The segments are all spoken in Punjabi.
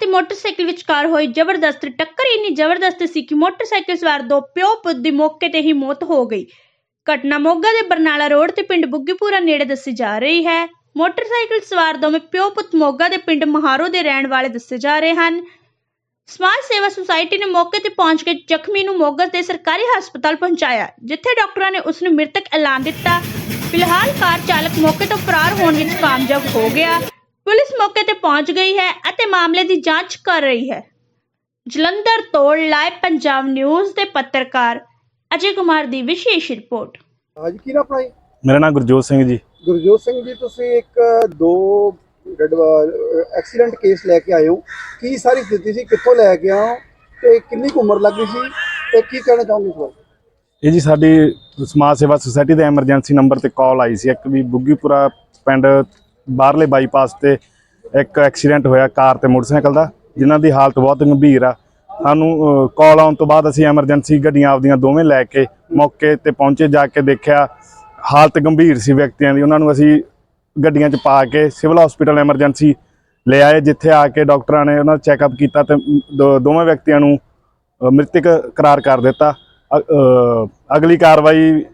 ਅਤੇ ਮੋਟਰਸਾਈਕਲ ਵਿਚਕਾਰ ਹੋਈ ਜ਼ਬਰਦਸਤ ਟੱਕਰ। ਇੰਨੀ ਜ਼ਬਰਦਸਤ ਸੀ ਕਿ ਮੋਟਰਸਾਈਕਲ ਸਵਾਰ ਦੋ ਪਿਓ ਪੁੱਤ ਦੀ ਮੌਕੇ ਤੇ ਹੀ ਮੌਤ ਹੋ ਗਈ। ਘਟਨਾ ਮੋਗਾ ਦੇ ਬਰਨਾਲਾ ਰੋਡ ਤੇ ਪਿੰਡ ਬੁੱਗੀਪੁਰਾ ਨੇੜੇ ਦੱਸੀ ਜਾ ਰਹੀ ਹੈ। ਮੋਟਰਸਾਈਕਲ ਸਵਾਰ ਦੋਵੇਂ ਪਿਓ ਪੁੱਤ ਮੋਗਾ ਦੇ ਪਿੰਡ ਮਹਾਰੋ ਦੇ ਰਹਿਣ ਵਾਲੇ ਦੱਸੇ ਜਾ ਰਹੇ ਹਨ। ਸਮਾਜ ਸੇਵਾ ਸੁਸਾਇਟੀ ਨੇ ਮੌਕੇ ਤੇ ਪਹੁੰਚ ਕੇ ਜ਼ਖਮੀ ਨੂੰ ਮੋਗਾ ਦੇ ਸਰਕਾਰੀ ਹਸਪਤਾਲ ਪਹੁੰਚਾਇਆ, ਜਿੱਥੇ ਡਾਕਟਰਾਂ ਨੇ ਉਸ ਨੂੰ ਮ੍ਰਿਤਕ ਐਲਾਨ ਦਿੱਤਾ। ਫਿਲਹਾਲ ਕਾਰ ਚਾਲਕ ਮੌਕੇ ਤੋਂ ਫਰਾਰ ਹੋਣ ਵਿੱਚ ਕਾਮਯਾਬ ਹੋ ਗਿਆ। ਪੁਲਿਸ ਮੌਕੇ ਪਹੁੰਚ ਗਈ ਹੈ ਅਤੇ ਮਾਮਲੇ ਦੀ ਜਾਂਚ ਕਰ ਰਹੀ ਹੈ। ਜਲੰਧਰ ਤੋਂ ਲਾਈਵ ਪੰਜਾਬ ਨਿਊਜ਼ ਦੇ ਪੱਤਰਕਾਰ ਅਜੇ ਕੁਮਾਰ ਦੀ ਵਿਸ਼ੇਸ਼ ਰਿਪੋਰਟ। ਅੱਜ ਕੀ ਨਾ ਜੀ? ਮੇਰਾ ਨਾਮ ਗੁਰਜੋਤ ਸਿੰਘ ਜੀ। ਗੁਰਜੋਤ ਸਿੰਘ ਜੀ ਤੁਸੀਂ ਇੱਕ ਦੋ ਐਕਸੀਡੈਂਟ ਕੇਸ ਲੈ ਕੇ ਆਏ ਹੋ। ਕੀ ਸਾਰੀ ਸਥਿਤੀ ਸੀ? ਕਿੱਥੋਂ ਲੈ ਕੇ ਹੋ? ਤੇ ਕਿੰਨੀ ਕੁ ਉਮਰ ਲੱਗੀ ਸੀ? ਤੇ ਕੀ ਕਹਿਣਾ ਚਾਹੁੰਦੇ ਬਾਰੇ ਇਹ ਜੀ ਸਾਡੀ ਸਮਾਜ ਸੇਵਾ ਸੁਸਾਇਟੀ ਦੇ ਐਮਰਜੈਂਸੀ ਨੰਬਰ ਤੇ ਕਾਲ ਆਈ ਸੀ। ਇੱਕ ਵੀ ਬੁੱਗੀਪੁਰਾ ਪਿੰਡ ਬਾਹਰਲੇ ਬਾਈਪਾਸ ਤੇ ਇੱਕ ਐਕਸੀਡੈਂਟ ਹੋਇਆ ਕਾਰ ਤੇ ਮੋਟਰਸਾਈਕਲ ਦਾ, ਜਿਨ੍ਹਾਂ ਦੀ ਹਾਲਤ ਬਹੁਤ ਗੰਭੀਰ ਆ। ਸਾਨੂੰ ਕਾਲ ਆਉਣ ਤੋਂ ਬਾਅਦ ਅਸੀਂ ਐਮਰਜੈਂਸੀ ਗੱਡੀਆਂ ਆਪਦੀਆਂ ਦੋਵੇਂ ਲੈ ਕੇ ਮੌਕੇ ਤੇ ਪਹੁੰਚੇ, ਜਾ ਕੇ ਦੇਖਿਆ ਹਾਲਤ ਗੰਭੀਰ ਸੀ ਵਿਅਕਤੀਆਂ ਦੀ। ਉਹਨਾਂ ਨੂੰ ਅਸੀਂ ਗੱਡੀਆਂ 'ਚ ਪਾ ਕੇ ਸਿਵਲ ਹਸਪੀਟਲ ਐਮਰਜੈਂਸੀ ਲੈ ਆਏ, ਜਿੱਥੇ ਆ ਕੇ ਡਾਕਟਰਾਂ ਨੇ ਉਹਨਾਂ ਦਾ ਚੈੱਕਅਪ ਕੀਤਾ ਤੇ ਦੋ- ਦੋਵੇਂ ਵਿਅਕਤੀਆਂ ਨੂੰ ਮ੍ਰਿਤਕ ਕਰਾਰ ਕਰ ਦਿੱਤਾ। ਅਗਲੀ ਕਾਰਵਾਈ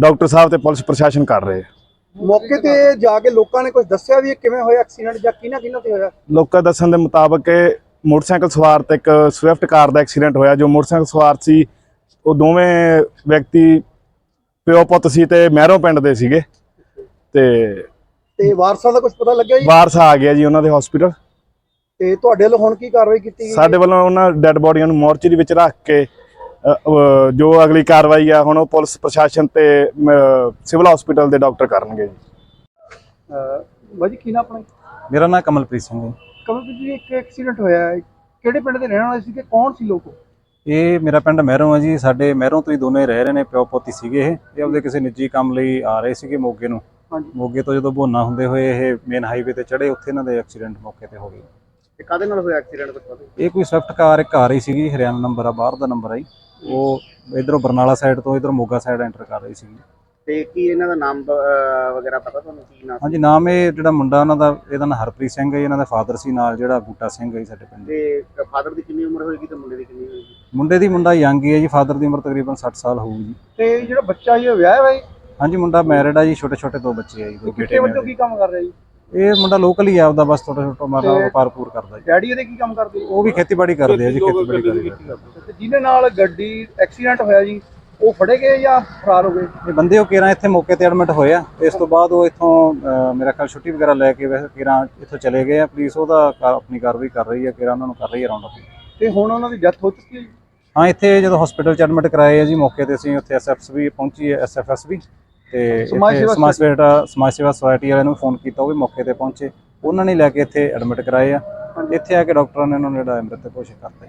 ਡਾਕਟਰ ਸਾਹਿਬ ਤੇ ਪੁਲਿਸ ਪ੍ਰਸ਼ਾਸਨ ਕਰ ਰਹੇ ਆ। ਮੌਕੇ ਤੇ ਜਾ ਕੇ ਲੋਕਾਂ ਨੇ ਕੁਝ ਦੱਸਿਆ ਵੀ ਇਹ ਕਿਵੇਂ ਹੋਇਆ ਐਕਸੀਡੈਂਟ ਜਾਂ ਕਿਹਨਾਂ ਕਿਹਨਾਂ ਤੇ ਹੋਇਆ? ਲੋਕਾਂ ਦੱਸਣ ਦੇ ਮੁਤਾਬਕ ਇਹ ਮੋਟਰਸਾਈਕਲ ਸਵਾਰ ਤੇ ਇੱਕ ਸਵਿਫਟ ਕਾਰ ਦਾ ਐਕਸੀਡੈਂਟ ਹੋਇਆ ਜੋ ਮੋਟਰਸਾਈਕਲ ਸਵਾਰ ਸੀ। ਉਹ ਦੋਵੇਂ ਵਿਅਕਤੀ ਪਿਓ ਪੁੱਤ ਸੀ ਤੇ ਮਹਿਰੋਂ ਪਿੰਡ ਦੇ ਸੀਗੇ। ਤੇ ਤੇ ਵਾਰਸਾਂ ਦਾ ਕੁਝ ਪਤਾ ਲੱਗਿਆ ਜੀ? ਵਾਰਸ ਆ ਗਿਆ ਜੀ ਉਹਨਾਂ ਦੇ ਹਸਪੀਟਲ ਤੇ ਤੁਹਾਡੇ ਵੱਲੋਂ ਹੁਣ ਕੀ ਕਾਰਵਾਈ ਕੀਤੀ ਗਈ? ਸਾਡੇ ਵੱਲੋਂ ਉਹਨਾਂ ਡੈੱਡ ਬੋਡੀਆਂ ਨੂੰ ਮੋਰਚਰੀ ਵਿੱਚ ਰੱਖ ਕੇ ਜੋ ਅਗਲੀ ਕਾਰਵਾਈ ਆ ਹੁਣ ਉਹ ਪੁਲਿਸ ਪ੍ਰਸ਼ਾਸਨ ਤੇ ਸਿਵਲ ਹਸਪੀਟਲ ਦੇ ਡਾਕਟਰ ਕਰਨਗੇ ਜੀ। ਬਾਜੀ ਕੀ ਨਾ ਆਪਣਾ? ਮੇਰਾ ਨਾਮ ਕਮਲਪ੍ਰੀਤ ਸਿੰਘ ਹੈ। ਕਮਲਪ੍ਰੀਤ ਜੀ ਇੱਕ ਐਕਸੀਡੈਂਟ ਹੋਇਆ ਹੈ। ਕਿਹੜੇ ਪਿੰਡ ਦੇ ਰਹਿਣ ਵਾਲੇ ਸੀ ਤੇ ਕੌਣ ਸੀ ਲੋਕ ਇਹ ਮੇਰਾ ਪਿੰਡ ਮਹਿਰੋਂ ਹੈ ਜੀ। ਸਾਡੇ ਮਹਿਰੋਂ ਤੋਂ ਹੀ ਦੋਨੇ ਰਹਿ ਰਹੇ ਨੇ ਪਿਓ ਪੋਤੀ ਸੀਗੇ ਇਹ। ਇਹ ਆਪਦੇ ਕਿਸੇ ਨਿੱਜੀ ਕੰਮ ਲਈ ਆ ਰਹੇ ਸੀਗੇ ਮੋਗੇ ਨੂੰ। ਹਾਂਜੀ। ਮੋਗੇ ਤੋਂ ਜਦੋਂ ਬੋਨਾ ਹੁੰਦੇ ਹੋਏ ਇਹ ਮੇਨ ਹਾਈਵੇ ਤੇ ਚੜੇ ਉੱਥੇ ਇਹਨਾਂ ਦੇ ਐਕਸੀਡੈਂਟ ਮੌਕੇ ਤੇ ਹੋ ਗਈ ਤੇ ਕਾਦੇ ਨਾਲ ਹੋਇਆ ਐਕਸੀਡੈਂਟ ਦੱਸੋ ਇਹ ਕੋਈ ਸਵਿਫਟ ਕਾਰ ਇੱਕ ਆ ਰਹੀ ਸੀਗੀ ਹਰਿਆਣਾ ਨੰਬਰ ਆ ਬਾਹਰ ਦਾ ਨੰਬਰ ਆ ਜੀ। ਉਹ ਇਧਰੋਂ ਬਰਨਾਲਾ ਸਾਈਡ ਤੋਂ ਇਧਰ ਮੋਗਾ ਸਾਈਡ ਐਂਟਰ ਕਰ ਰਹੀ ਸੀਗੀ। ਤੇ ਕੀ ਇਹਨਾਂ ਦਾ ਨਾਮ ਅਹ, ਵਗੈਰਾ ਪਤਾ ਤੁਹਾਨੂੰ ਕੀ ਨਾਮ ਹਾਂਜੀ ਨਾਮ ਇਹ ਜਿਹੜਾ ਮੁੰਡਾ ਉਹਨਾਂ ਦਾ ਇਹਦਾ ਨਾਮ ਹਰਪ੍ਰੀਤ ਸਿੰਘ ਹੈ ਜੀ, ਇਹਨਾਂ ਦਾ ਫਾਦਰ ਸੀ ਨਾਲ ਜਿਹੜਾ ਬੂਟਾ ਸਿੰਘ ਹੈ ਜੀ ਸਾਡੇ ਪਿੰਡ। ਤੇ ਫਾਦਰ ਦੀ ਕਿੰਨੀ ਉਮਰ ਹੋਏਗੀ ਤੇ ਮੁੰਡੇ ਦੀ ਕਿੰਨੀ ਹੋਏਗੀ? ਮੁੰਡੇ ਦੀ ਮੁੰਡਾ ਯੰਗ ਹੀ ਹੈ ਜੀ ਫਾਦਰ ਦੀ ਉਮਰ ਤਕਰੀਬਨ 60 ਸਾਲ ਹੋਊਗੀ ਜੀ। ਤੇ ਜਿਹੜਾ ਬੱਚਾ ਇਹ ਵਿਆਹ ਹੈ ਹਾਂਜੀ ਮੁੰਡਾ ਮੈਰਿਡ ਆ ਜੀ ਛੋਟੇ ਛੋਟੇ ਦੋ ਬੱਚੇ ਆ ਜੀ ਦੋ ਬੇਟੇ ਨੇ ਕੀ ਕੰਮ ਕਰ ਰਿਹਾ ਜੀ? ਇਹ ਮੁੰਡਾ ਲੋਕਲ ਹੀ ਆ ਆਪਦਾ ਬਸ ਛੋਟਾ ਛੋਟਾ ਮਾਰਾ ਵਪਾਰ ਪੂਰ ਕਰਦਾ ਜੀ। ਡੈਡੀ ਇਹਦੇ ਕੀ ਕੰਮ ਕਰਦੇ ਉਹ ਵੀ ਖੇਤੀਬਾੜੀ ਕਰਦੇ ਆ ਜੀ ਖੇਤੀਬਾੜੀ ਕਰਦੇ ਆ। ਤੇ ਜਿਹਦੇ ਨਾਲ ਗੱਡੀ ਐਕਸੀਡੈਂਟ ਹੋਇਆ ਜੀ ਉਹ ਫੜੇ ਗਏ ਜਾਂ ਫਰਾਰ ਹੋ ਗਏ? ਇਹ ਬੰਦੇ ਉਹ ਕਿਰਾਂ ਇੱਥੇ ਮੌਕੇ ਤੇ ਐਡਮਿਟ ਹੋਏ ਆ ਇਸ ਤੋਂ ਬਾਅਦ ਉਹ ਇੱਥੋਂ ਅਹ, ਮੇਰਾ ਖਿਆਲ ਛੁੱਟੀ ਵਗੈਰਾ ਲੈ ਕੇ ਵੈਸੇ ਕਿਰਾਂ ਇੱਥੋਂ ਚਲੇ ਗਏ ਆ। ਪੁਲਿਸ ਉਹਦਾ ਕਾ- ਆਪਣੀ ਕਾਰਵਾਈ ਕਰ ਰਹੀ ਹੈ ਕਿਰਾਂ ਉਹਨਾਂ ਨੂੰ ਕਰ ਰਹੀ ਹੈ ਰਾਉਂਡ ਅਪ ਤੇ ਹੁਣ ਉਹਨਾਂ ਦੀ ਡੈਥ ਹੋ ਚੁੱਕੀ ਹੈ ਜੀ। ਹਾਂ ਇੱਥੇ ਜਦੋਂ ਹਸਪੀਟਲ ਚ ਐਡਮਿਟ ਕਰਾਏ ਆ ਜੀ ਮੌਕੇ ਤੇ ਅਸੀਂ ਉੱਥੇ ਐਸਐਫਐਸ ਵੀ ਪਹੁੰਚੀ ਹੈ ਐਸਐਫਐਸ ਵੀ। ਤੇ ਸਮਾਜ ਇੱਥੇ ਸੇਵਾ ਸਮਾਜ ਸੇਵਾ ਸਮਾਜ ਸੇਵਾ ਸੁਸਾਇਟੀ ਵਾਲਿਆਂ ਨੂੰ ਫੋਨ ਕੀਤਾ ਉਹ ਵੀ ਮੌਕੇ ਤੇ ਪਹੁੰਚੇ। ਉਹਨਾਂ ਨੇ ਲੈ ਕੇ ਇੱਥੇ ਐਡਮਿਟ ਕਰਾਏ ਆ। ਇੱਥੇ ਆ ਕੇ ਡਾਕਟਰਾਂ ਨੇ ਉਹਨਾਂ ਨੂੰ ਜਿਹੜਾ ਮ੍ਰਿਤਕ ਘੋਸ਼ਿਤ ਕਰਤਾ